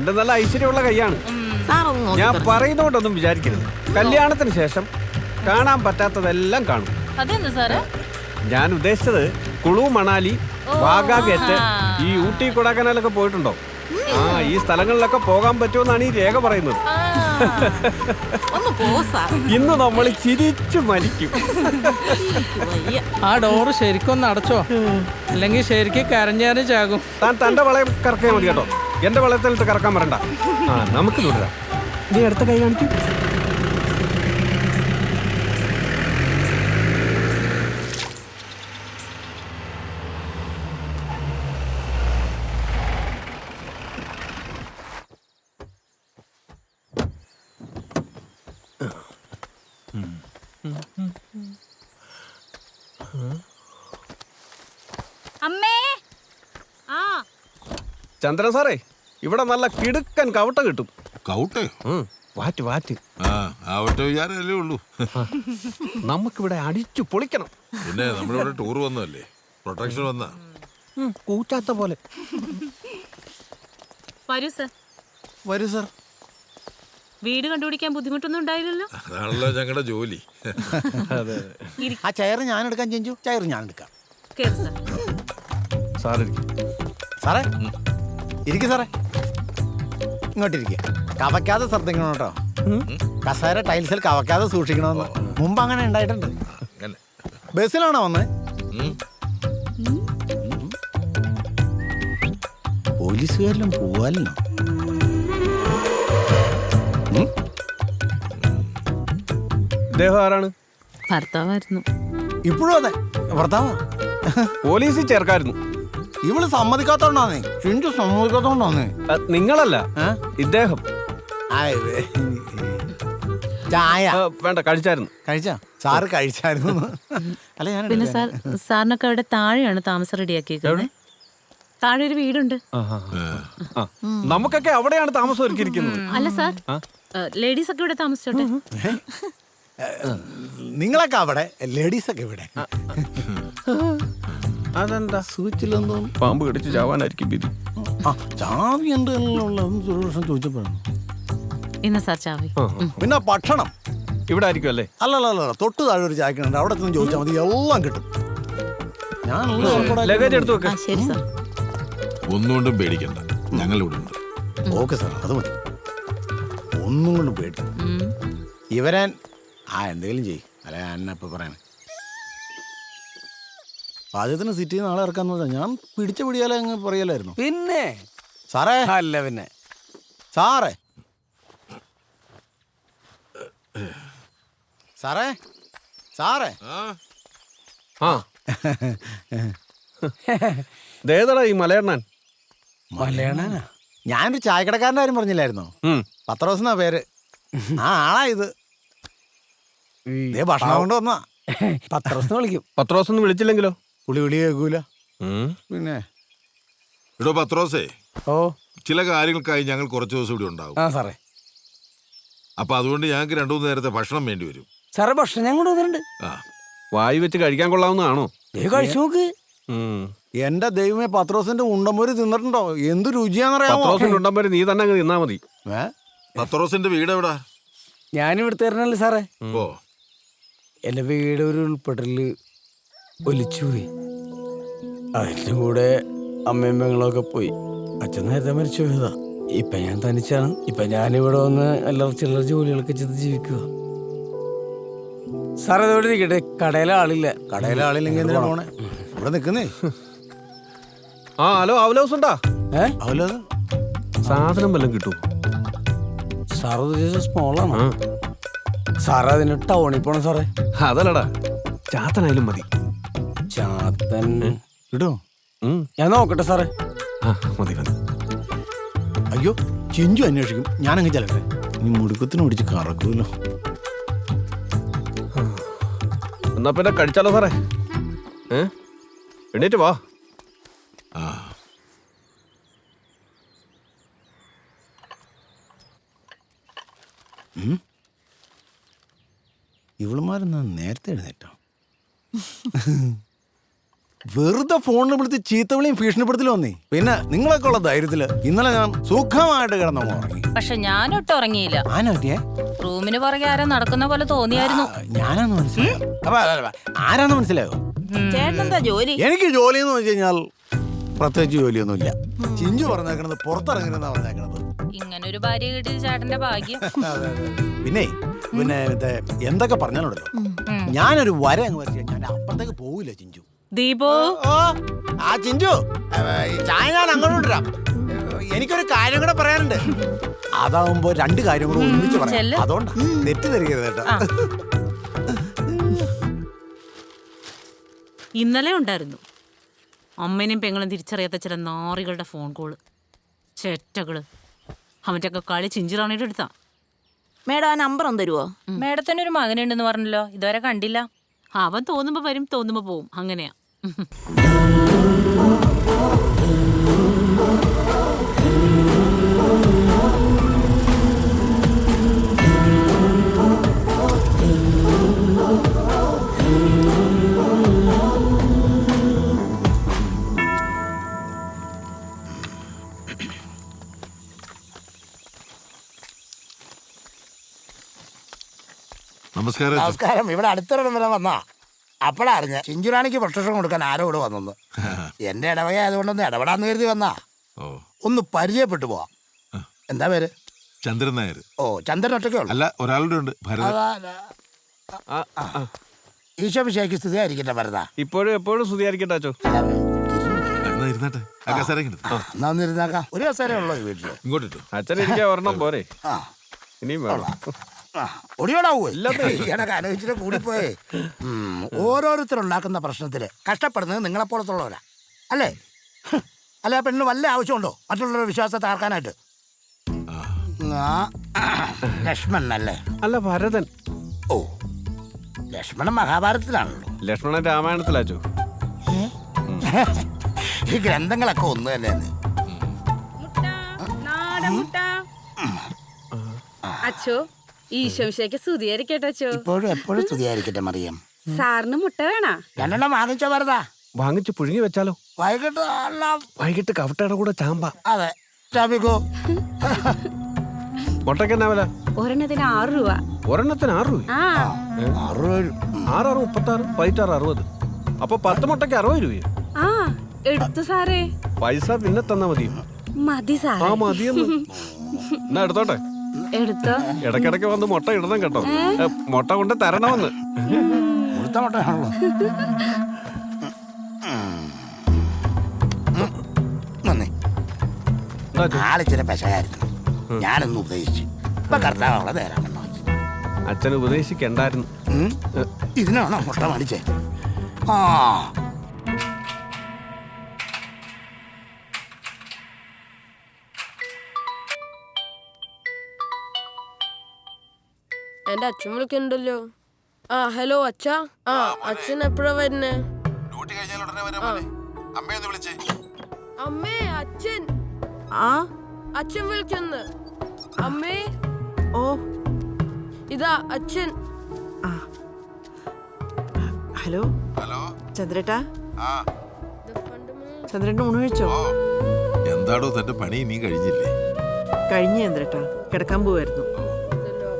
രണ്ട് നല്ല ഐശ്വര്യമുള്ള കൈയാണ്. ഞാൻ പറയുന്നോണ്ടൊന്നും വിചാരിക്കരുത്. കല്യാണത്തിന് ശേഷം കാണാൻ പറ്റാത്തതെല്ലാം കാണും. ഞാൻ ഉദ്ദേശിച്ചത് കുളു മണാലി വാഗാഗേറ്റ് ഈ ഊട്ടി കൊടാക്കനാലൊക്കെ പോയിട്ടുണ്ടോ? ആ ഈ സ്ഥലങ്ങളിലൊക്കെ പോകാൻ പറ്റുമെന്നാണ് ഈ രേഖ പറയുന്നത്. ഇന്ന് നമ്മൾ ചിരിച്ചു മരിക്കും. ആ ഡോറ് ശരിക്കൊന്ന് ഒന്ന് അടച്ചോ. അല്ലെങ്കിൽ ശരിക്കും കരഞ്ഞാലും ചാകും. താൻ തന്റെ വളയം കറക്കിയാൽ മതി കേട്ടോ. എന്റെ വളർത്തലിട്ട് കറക്കാൻ വരണ്ട. ആ നമുക്ക് തുടരാം നീ അടുത്ത കൈ കാണിക്കും. അമ്മേ. ആ. ചന്ദ്രൻ സാറേ. ഇവിടെ നല്ല കിടുക്കൻ കവട്ട കിട്ടും. കൗട്ട് ഉം, വാറ്റ് വാറ്റ്. ആ ആവട്ടെ വിചാരമല്ലേ ഉള്ളൂ. നമുക്കിവിടെ അടിച്ചു പൊളിക്കണം. പിന്നെ നമ്മളിവിടെ ടൂർ വന്നല്ലേ പ്രൊട്ടക്ഷൻ വന്ന. ഉം, കൂറ്റാത്ത പോലെ. വരൂ സർ വരൂ സർ വീട് കണ്ടുപിടിക്കാൻ ബുദ്ധിമുട്ടൊന്നും ഉണ്ടായില്ലല്ലോ? അതാണല്ലോ ഞങ്ങളുടെ ജോലി. ആ ചെയർ ഞാൻ എടുക്കാൻ ചെഞ്ചു ചെയർ ഞാൻ എടുക്കാം. കേറ് സർ സാറിരിക്കും സാറേ ഇരിക്കും സാറേ. ഇങ്ങോട്ടിരിക്കുക കവയ്ക്കാതെ ശ്രദ്ധിക്കണം കേട്ടോ. കസേര ടൈൽസിൽ കവയ്ക്കാതെ സൂക്ഷിക്കണമെന്ന്. മുമ്പ് അങ്ങനെ ഉണ്ടായിട്ടുണ്ട്. അങ്ങനെ. ബസ്സിലാണോ വന്ന്. പോലീസുകാരിലും പോവാലോ ഇദ്ദേഹം ആരാണ്? ഭർത്താവായിരുന്നു. ഇപ്പോഴും അതെ. ഭർത്താവാ? പോലീസിൽ ചേർക്കായിരുന്നു. ഇവൾ സമ്മതിക്കാത്തോണ്ടാന്നേ. ചിഞ്ചു സമ്മതിക്കാത്തോണ്ടാന്നേ. നിങ്ങളല്ല. ഇദ്ദേഹം. ചായ. ആ, വേണ്ട കഴിച്ചായിരുന്നു. കഴിച്ചാ? സാറ് കഴിച്ചായിരുന്നു. അല്ല ഞാൻ പിന്നെ സാർ സാറിനൊക്കെ അവിടെ താഴെയാണ് താമസം റെഡിയാക്കിയിരിക്കുന്നത് താഴെ ഒരു വീടുണ്ട്. ആ, നമുക്കൊക്കെ അവിടെയാണ് താമസം ഒരുക്കിയിരിക്കുന്നത്. അല്ല സാർ. ലേഡീസ് ഒക്കെ ഇവിടെ താമസിച്ചോട്ടെ? നിങ്ങളൊക്കെ അവിടെ? ലേഡീസ് ഒക്കെ ഇവിടെ അതെന്താ? സൂച്ചിലെന്തോ പാമ്പ് കടിച്ച് ചാവാനായിരിക്കും വിധി. ആ ചാവി എന്തെല്ലാം സുരക്ഷം ചോദിച്ചപ്പോഴാണ്. ഇന്ന് സാർ ചാവി. ആ, ആ. പിന്നെ ഭക്ഷണം. ഇവിടെ ആയിരിക്കും അല്ലേ? അല്ലല്ല അല്ല തൊട്ട് താഴെ ഒരു ചായക്കുണ്ട് അവിടെ ചെന്ന് ചോദിച്ചാൽ മതി എല്ലാം കിട്ടും. ഞാൻ ലഗേജ് എടുത്തു ആ വെക്ക് ശരി സാർ. ഒന്നുകൊണ്ടും പേടിക്കണ്ട. ഞങ്ങളിവിടെ ഉണ്ട്. ഓക്കെ സാർ അത് മതി. ഒന്നും കൊണ്ടും പേടി ഉം. ഇവരാൻ ആ എന്തെങ്കിലും ചെയ്യും. അല്ല ഞാൻ എന്നെ ഇപ്പൊ പറയാൻ പാചകത്തിന് സിറ്റിയിൽ നാളെ ഇറക്കാന്ന് പറഞ്ഞാൽ ഞാൻ പിടിച്ച പിടിയാലേ അങ്ങ് പറയലായിരുന്നു. പിന്നെ? സാറേ? അല്ല പിന്നെ. സാറേ? സാറേ? സാറേ? ആ? ദേതടാ ഈ മലയണ്ണൻ? മലയണ്ണനാ? ഞാനൊരു ചായക്കടക്കാരന്റെ കാര്യം പറഞ്ഞില്ലായിരുന്നോ? പത്ര ദിവസം എന്നാ പേര്? ആ ആളാ ഇത്. ദേ ഭക്ഷണം കൊണ്ട് വന്നാ. ദിവസം വിളിക്കും. പത്രോസ് ഒന്നും വിളിച്ചില്ലെങ്കിലോ? പുളി വിളി കേൾക്കൂല. പിന്നെ? ഇടോ പത്രോസേ ഓ. ചില കാര്യങ്ങൾക്കായി ഞങ്ങൾ കുറച്ച് ദിവസം ഇവിടെ ഉണ്ടാവും. ആ സാറേ. അപ്പൊ അതുകൊണ്ട് ഞങ്ങൾക്ക് രണ്ടു മൂന്ന് നേരത്തെ ഭക്ഷണം വേണ്ടി വരും. സാറേ ഭക്ഷണം ഞാൻ കൊണ്ടുവന്നിട്ടുണ്ട് ആ. വായി വെച്ച് കഴിക്കാൻ കൊള്ളാവുന്നതാണോ? ദേ കഴിച്ചു നോക്ക്. എന്റെ ദൈവമേ പത്രോസിന്റെ ഉണ്ടമ്പൂരി തിന്നിട്ടുണ്ടോ? എന്ത് രുചിയാന്നറിയാമോ പത്രോസിന്റെ ഉണ്ടമ്പര് നീ തന്നെ അങ്ങ് തിന്നാ മതി. ഏ? പത്രോസിന്റെ വീട് എവിടാ? ഞാൻ ഇവിടുത്തെ തരണല്ലേ സാറേ? ഓ എന്റെ വീട് ഒരു ഉൾപ്പെടലിൽ ഒലിച്ചുപോയി. അതിന്റെ കൂടെ അമ്മയും പെങ്ങളൊക്കെ പോയി. അച്ഛൻ നേരത്തെ മരിച്ചു പോയതാ ഇപ്പൊ ഞാൻ തനിച്ചാണ്. ഇപ്പൊ ഞാനിവിടെ വന്ന് എല്ലാവർക്കും ചില്ലറ ജോലികളൊക്കെ ചെയ്ത് ജീവിക്കുക. സാറേ അതോടെ ഇരിക്കട്ടെ. കടയിലെ ആളില്ല. കടയിലെ ആളില്ലെങ്കിൽ എന്തിനാ പോണേ? ഇവിടെ നിൽക്കുന്നേ. ആ ഹലോ അവലോസ് ഉണ്ടാ? ഏ? സാധനം വല്ലതും കിട്ടും സാർ ഉദ്ദേശിച്ച സ്മോളാണ് സാറേ അതിന് ടൗണിൽ പോണം സാറേ. അതല്ലടാ. ചാത്തനായാലും മതി. ചാത്തൻ. കിട്ടോ. ഞാൻ നോക്കട്ടെ സാറേ. ആ മതി മതി. അയ്യോ ചിഞ്ചു അന്വേഷിക്കും. ഞാനങ്ങ് ചെല്ലട്ടെ. ഇനി മുടുക്കത്തിന് ഓടിച്ച് കറക്കൂല്ലോ. എന്നാ പിന്നെ കഴിച്ചാലോ സാറേ? ഏ? എണീറ്റ് വാ. ആ. ഇവളുമാരെന്നാ നേരത്തെ എഴുന്നേറ്റോ? വെറുതെ ഫോണിൽ വിളിച്ച് ചീത്തവിളിയും ഭീഷണിപ്പെടുത്തലും വന്നേ പിന്നെ നിങ്ങളൊക്കെ ഉള്ള ധൈര്യത്തിൽ ഇന്നലെ ഞാൻ സുഖമായിട്ട് കിടന്നു ഉറങ്ങി. പക്ഷെ ഞാനൊട്ടും ഉറങ്ങിയില്ല. റൂമിന് പുറകെ ആരോ നടക്കുന്ന പോലെ തോന്നിയായിരുന്നു. ഞാനാന്ന് മനസ്സിലായോ? അപ്പൊ, അല്ല, അല്ല, ആരാന്ന് മനസ്സിലായോ? ചേട്ടനെന്താ ജോലി? എനിക്ക് ജോലി എന്ന് വെച്ച് കഴിഞ്ഞാൽ പ്രത്യേകിച്ച് ജോലിയൊന്നുമില്ല. ചിഞ്ചു പറഞ്ഞേക്കണത് പുറത്തിറങ്ങരുതെന്നാ പറഞ്ഞേക്കണത്. ഇങ്ങനെ ഒരു ഭാര്യ കിട്ടിയത് ചേട്ടന്റെ ഭാഗ്യം. അതെ, അതെ, അതെ. പിന്നെ പിന്നെ മറ്റേ എന്തൊക്കെ പറഞ്ഞാലുണ്ടല്ലോ. ഞാനൊരു വര അങ്ങ് വരച്ച് ഞാൻ അപ്പുറത്തേക്ക് പോവില്ല ചിഞ്ചു. ദീപു? ഓ ആ ചിഞ്ചു. ചായ ഞാൻ അങ്ങോട്ട് എനിക്കൊരു കാര്യം കൂടെ പറയാനുണ്ട്. അതാവുമ്പോ രണ്ട് കാര്യം കൂടെ ഒന്നിച്ച് പറയാം. ചെല്ല്. അതുകൊണ്ട് തരികരുത് കേട്ടോ. ആ. ഇന്നലെ ഉണ്ടായിരുന്നു. അമ്മേനെയും പെങ്ങളും തിരിച്ചറിയാത്ത ചില നാറികളുടെ ഫോൺ കോൾ. ചേറ്റകൾ. അവന്റെ ഒക്കെ കളി ചിഞ്ചിറാണിയുടെ എടുത്താ മേഡം ആ നമ്പർ ഒന്ന് തരുവോ? മേഡത്തിന് ഒരു മകനുണ്ടെന്ന് പറഞ്ഞല്ലോ. ഇതുവരെ കണ്ടില്ല. അവൻ തോന്നുമ്പോ വരും തോന്നുമ്പോ പോവും. അങ്ങനെയാ. നമസ്കാരം. നമസ്കാരം ഇവിടെ അടുത്തൊരിടം വരെ വന്നാ അപ്പഴാ അറിഞ്ഞ ചിഞ്ചുറാണിക്ക് പ്രൊട്ടക്ഷൻ കൊടുക്കാൻ ആരോ ഇവിടെ വന്നെന്ന് എന്റെ ഇടവക ആയതുകൊണ്ടൊന്ന് ഇടപെടാന്ന് കരുതി വന്നാ. ഓ. ഒന്ന് പരിചയപ്പെട്ടു പോവാ. എന്താ പേര്? ചന്ദ്രൻ നായർ. ഓ ചന്ദ്രൻ ഒറ്റയ്ക്കേ ഉള്ളൂ. അല്ല ഒരാളുടെ ഉണ്ട്. ഈശോ വിഷയക്ക് സ്ഥിതി ആയിരിക്കട്ടെ ഭരത. ഇപ്പോഴും എപ്പോഴും സ്തുതിയായിരിക്കട്ടെ അച്ചോ? ഒരു കസേരയുള്ളൂ വീട്ടിൽ ഇങ്ങോട്ട് ഇട്ടു അച്ഛൻ ഇരിക്കാൻ ഒരെണ്ണം പോരെ. ആ ഇനിയും വേണം. ഒടിയോടാവൂ ഈയിടെ ആലോചിച്ചിട്ട് കൂടിപ്പോയേ. ഓരോരുത്തരുണ്ടാക്കുന്ന പ്രശ്നത്തിൽ കഷ്ടപ്പെടുന്നത് നിങ്ങളെപ്പോലത്തുള്ളവരാ. അല്ലേ? അല്ലെ ആ പെണ്ണിന് വല്ല ആവശ്യമുണ്ടോ? മറ്റുള്ളവരുടെ വിശ്വാസത്തെ ആർക്കാനായിട്ട് ആ, ലക്ഷ്മണൻ അല്ലേ? അല്ല ഭരതൻ. ഓ ലക്ഷ്മണൻ മഹാഭാരതത്തിലാണല്ലോ. ലക്ഷ്മണൻ രാമായണത്തിലാച്ചോ ഈ ഗ്രന്ഥങ്ങളൊക്കെ ഒന്ന് തന്നെയാണ്. അച്ചോ ഈശോമിശയ്ക്ക് സ്തുതിയായിരിക്കട്ടെ അച്ചോ ഇപ്പോഴും എപ്പോഴും സ്തുതിയായിരിക്കട്ടെ മറിയം. സാറിന് മുട്ട വേണോ? രണ്ടെണ്ണം വാങ്ങിച്ചോ വെറുതാ വാങ്ങിച്ച് പുഴുങ്ങി വെച്ചാലോ? വൈകിട്ട് അല്ല. വൈകിട്ട് കവട്ടയുടെ കൂടെ ചാമ്പ. അതെ. ചാമ്പിക്കോ. മുട്ടയ്ക്ക് എന്നാ വില? ഒരെണ്ണത്തിന് ആറ് രൂപ. ഒരെണ്ണത്തിന് ആറ് രൂപ ആ ആറാറ് മുപ്പത്താറ് പതിറ്റാറ് അറുപത്. അപ്പൊ പത്ത് മുട്ടയ്ക്ക് അറുപത് രൂപയോ? ആ എടുത്തു സാറേ. പൈസ പിന്നെ തന്നാ മതി. മതി ആ സാറേ മതിയെന്ന്. എന്നാ എടുത്തോട്ടെ? എടുത്തോ? ഇടയ്ക്കിടയ്ക്ക് വന്ന് മുട്ട ഇടണം കേട്ടോ. ഏ, മുട്ട കൊണ്ട് തരണമെന്ന് കൊടുത്ത മുട്ടയാണല്ലോ. നന്ദി. എന്താ അച്ചോ? ആൾ ചില പെശകായിരുന്നു. ഞാനൊന്ന് ഉപദേശിച്ചു. ഇപ്പൊ കർത്താവ് അവളെ വെച്ചു അച്ഛൻ ഉപദേശിക്കണ്ടായിരുന്നു. ഉം? ഇതിനാണോ മുട്ട മേടിച്ചേ? ആ എന്റെ അച്ഛൻ വിളിക്കണ്ടല്ലോ ആ ഹലോ അച്ഛ. ആ അച്ഛൻ എപ്പോഴാ വരുന്നേ? ഡ്യൂട്ടി കഴിഞ്ഞാൽ ഉടനെ വരാൻ പോലെ അമ്മയൊന്ന് വിളിച്ചേ. അമ്മേ അച്ഛൻ. ആ? അച്ഛൻ വിളിക്കുന്നു. അമ്മേ. ഓ. ഇതാ അച്ഛൻ. ആ. ഹലോ? ഹലോ? ചന്ദ്രേട്ടാ? ആ. ചന്ദ്രന്റെ ഊണ് കഴിച്ചോ? എന്താടോ തന്റെ പണി? നീ കഴിഞ്ഞില്ലേ? കഴിഞ്ഞ ചന്ദ്രേട്ടാ. കിടക്കാൻ പോവായിരുന്നു.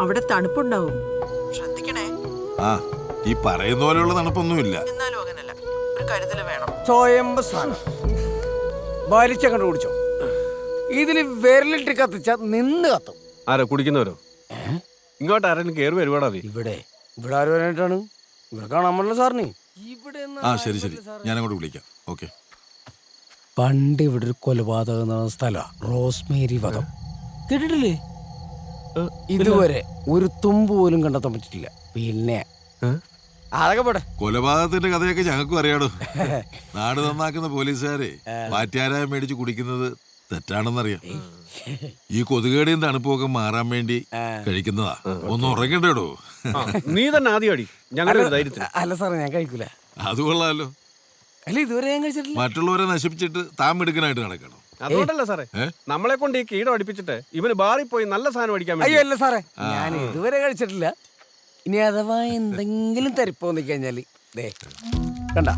അവിടെ തണുപ്പുണ്ടാവും. ശ്രദ്ധിക്കണേ. ആ ഈ പറയുന്ന പോലെയുള്ള തണുപ്പൊന്നുമില്ല. എന്നാലും അങ്ങനല്ല. ഒരു കരുതൽ വേണം. സ്വയംഭ സ്നാനം വലിച്ചങ്ങോട്ട് കുടിച്ചോ. ഇതിൽ വിരലിട്ട് കത്തിച്ച നിന്ന് കത്തും. ആരോ കുടിക്കുന്നവരോ? ഇങ്ങോട്ട് ആരെങ്കിലും കയറി വരുവാടാ നീ. ഇവിടെ ഇവിടെ ആര് വരാനായിട്ടാണ്? ഇവിടെ കാണാൻ പറ്റില്ല സാറിന്. ഇവിടെ ആ ശരി ശരി. ഞാൻ അങ്ങോട്ട് വിളിക്കാം. ഓക്കെ. പണ്ട് ഇവിടെ ഒരു കൊലപാതകം നടന്ന സ്ഥലമാണ് റോസ്മേരി വധം. കേട്ടിട്ടില്ലേ? ഇതുവരെ ഒരു തുമ്പ് പോലും കണ്ടെത്താൻ പറ്റിട്ടില്ല പിന്നെ അതൊക്കെ പോട്ടെ. കൊലപാതകത്തിന്റെ കഥയൊക്കെ ഞങ്ങൾക്കും അറിയാടോ. നാട് നന്നാക്കുന്ന പോലീസുകാരെ വാറ്റാരായ മേടിച്ച് കുടിക്കുന്നത് തെറ്റാണെന്നറിയാം. ഈ കൊതുകേടിയും തണുപ്പൊക്കെ മാറാൻ വേണ്ടി കഴിക്കുന്നതാ. ഒന്ന് ഉറങ്ങണ്ടേടോ. നീ തന്നെ ആദ്യം അടി. ഞങ്ങളുടെ അല്ല സാറേ ഞാൻ കഴിക്കൂല. അത് കൊള്ളാലോ. അല്ല ഇതുവരെ ഞാൻ കഴിച്ചിട്ടില്ല. മറ്റുള്ളവരെ നശിപ്പിച്ചിട്ട് താമെടുക്കാനായിട്ട് നടക്കണം. അതുകൊണ്ടല്ല സാറേ? നമ്മളെ കൊണ്ട് ഈ കീടം അടിപ്പിച്ചിട്ട് ഇവന് ബാറി പോയി നല്ല സാധനം അടിക്കാൻ അയ്യോ വേണ്ടി അല്ല സാറേ. ഞാൻ ഇതുവരെ കഴിച്ചിട്ടില്ല. ഇനി അഥവാ എന്തെങ്കിലും തരിപ്പ് തോന്നി കഴിഞ്ഞാൽ ദേ കണ്ട.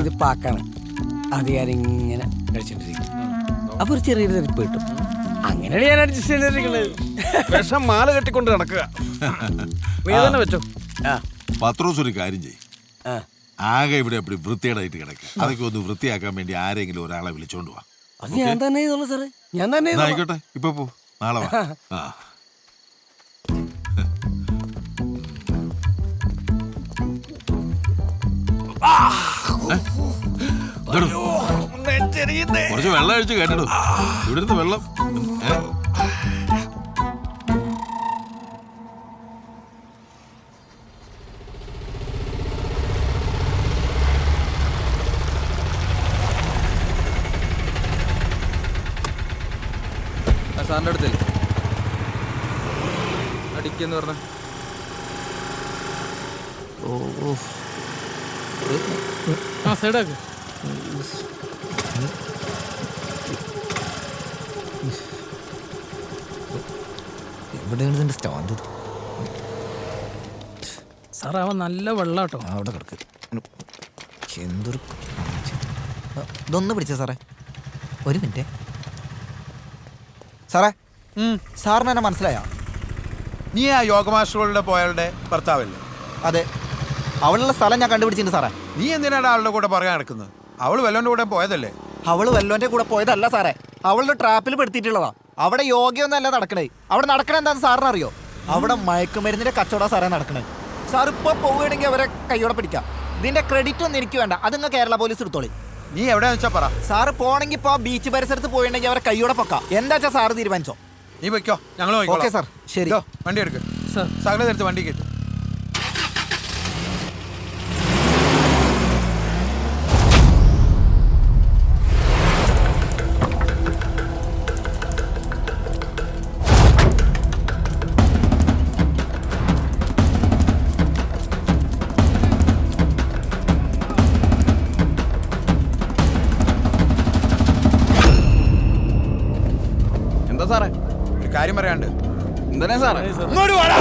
ഇത് പാക്കാണ്. അത് ഞാനിങ്ങനെ കഴിച്ചിട്ടിരിക്കും അപ്പൊ ഒരു ചെറിയൊരു തരിപ്പ് കിട്ടും. അങ്ങനെയാണ് ഞാൻ അഡ്ജസ്റ്റ് ചെയ്തിരിക്കുന്നത് വിഷം മാല കെട്ടിക്കൊണ്ട് നടക്കുക. നീ തന്നെ വെച്ചോ. ആ. പത്രോസ് ഒരു കാര്യം ചെയ്യും. ആ. ആകെ ഇവിടെ എപ്പോഴും വൃത്തികേടായിട്ട് കിടക്കുക അതൊക്കെ ഒന്ന് വൃത്തിയാക്കാൻ വേണ്ടി ആരെങ്കിലും ഒരാളെ വിളിച്ചോണ്ട് പോവാ അത് ഞാൻ തന്നെ ചെയ്തോളൂ സാറേ. ഞാൻ തന്നെ എന്നാ ചെയ്തോളാം. ആയിക്കോട്ടെ. ഇപ്പൊ പോ. നാളെ വാ. ആ. ഇതെടു. കുറച്ച് വെള്ളം അഴിച്ച് കേട്ടിടും. ഇവിടുന്ന് വെള്ളം. ഏ? സാറിന്റെ അടുത്തല്ലേ അടിക്കെന്ന് പറഞ്ഞ. ആ സൈഡാക്ക് എവിടെയാണ് ഇതിന്റെ സ്റ്റാൻഡ് സാറേ അവൻ നല്ല വെള്ളാട്ടോ. അവിടെ കിടക്ക്. എന്തൊരു ഇതൊന്ന് പിടിച്ച സാറേ. ഒരു മിനിറ്റ്. സാറേ സാറിന് എന്നെ മനസ്സിലായോ? നീ ആ യോഗ മാസ്റ്ററുകളുടെ പോയാളുടെ ഭർത്താവല്ലേ? അതെ. അവളുള്ള സ്ഥലം ഞാൻ കണ്ടുപിടിച്ചിട്ടുണ്ട് സാറേ. നീ എന്തിനാണ് അവളുടെ കൂടെ പറയാൻ നടക്കുന്നത്? അവൾ വല്ലോന്റെ കൂടെ പോയതല്ലേ? അവൾ വല്ലോന്റെ കൂടെ പോയതല്ല സാറേ. അവളുടെ ട്രാപ്പിൽ പെടുത്തിയിട്ടുള്ളതാ. അവിടെ യോഗയൊന്നല്ല നടക്കണേ. അവിടെ നടക്കണ എന്താന്ന് സാറിന് അറിയോ അവിടെ മയക്കുമരുന്നിന്റെ കച്ചവടം സാറേ നടക്കണേ. സാർ ഇപ്പൊ പോവുകയാണെങ്കിൽ അവരെ കൈയോടെ പിടിക്കാം. ഇതിന്റെ ക്രെഡിറ്റ് ഒന്നും എനിക്ക് വേണ്ട. അത് നിങ്ങൾ കേരള പോലീസ് എടുത്തോളി. നീ എവിടെ വെച്ചാ പറ. സാറ് പോണെങ്കിൽ ഇപ്പൊ ബീച്ച് പരിസരത്ത് പോയിട്ടുണ്ടെങ്കിൽ അവരെ കൈയോടെ പൊക്കാം. എന്താച്ചാ സാറ് തീരുമാനിച്ചോ? നീ വെക്കോ ഞങ്ങൾ ഓക്കെ സാർ. ശരി. വണ്ടി എടുക്ക്. സാർ. സകല നേരത്ത് വണ്ടി കയറ്റും. എന്താ സാറേ? ഇങ്ങോട്ട് വാടാ.